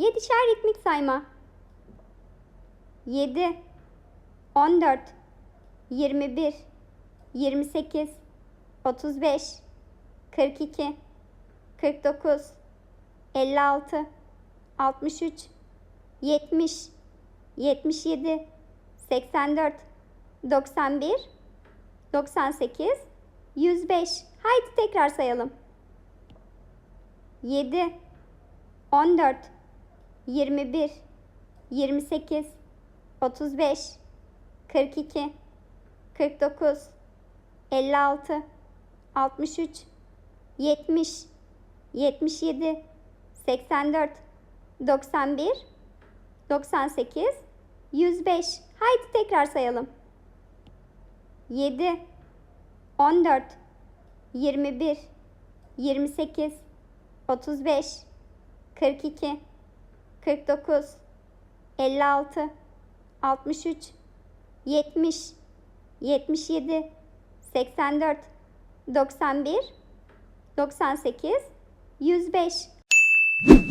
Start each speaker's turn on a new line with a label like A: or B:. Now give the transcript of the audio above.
A: Yedişer ritmik sayma. 7 14 21 28 35 42 49 56 63 70 77 84 91 98 105 Haydi tekrar sayalım. 7 14 21 28 35 42 49 56 63 70 77 84 91 98 105 Haydi tekrar sayalım. 7 14 21 28 35 42 49 56 63 70 77 84 91 98 105